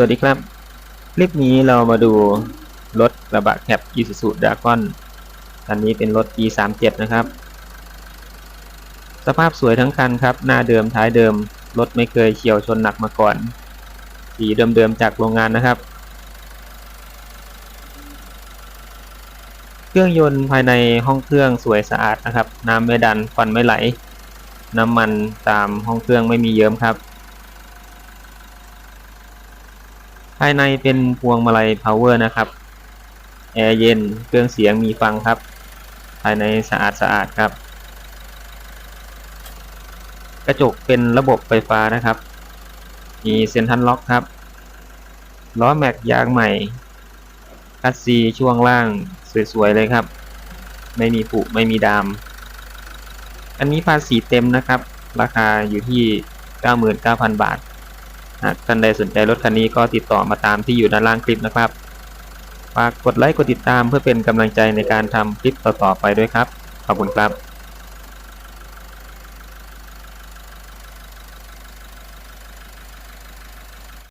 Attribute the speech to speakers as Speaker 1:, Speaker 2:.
Speaker 1: วัสดีครับ คลิปนี้เรามาดูรถกระบะแคป Isuzu Dragon คันนี้เป็นรถ E37 นะครับ สภาพสวยทั้งคันครับ หน้าเดิมท้ายเดิม รถไม่เคยเฉียวชนหนักมาก่อน สีเดิมๆจากโรงงานนะครับ เครื่องยนต์ภายในห้องเครื่องสวยสะอาดนะครับ น้ำไม่ดันควันไม่ไหล น้ำมันตามห้องเครื่องไม่มีเยิ้มครับ ภายในเป็นพวงมาลัย power นะครับ แอร์เย็น เครื่องเสียงมีฟังครับ ภายในสะอาดสะอาดครับ กระจกเป็นระบบไฟฟ้านะครับ มีเซ็นทรัลล็อกครับ ล้อแม็กยางใหม่ คัสซีช่วงล่างสวยๆเลยครับ ไม่มีผุไม่มีดาม อันนี้ภาษีเต็มนะครับ ราคาอยู่ที่ 99,000 บาท หากท่านใดสนใจรถคันนี้ก็ติดต่อมาตามที่อยู่ด้านล่างคลิปนะครับฝากกดไลค์กดติดตามเพื่อเป็นกำลังใจในการทำคลิปต่อๆไปด้วยครับ ขอบคุณครับ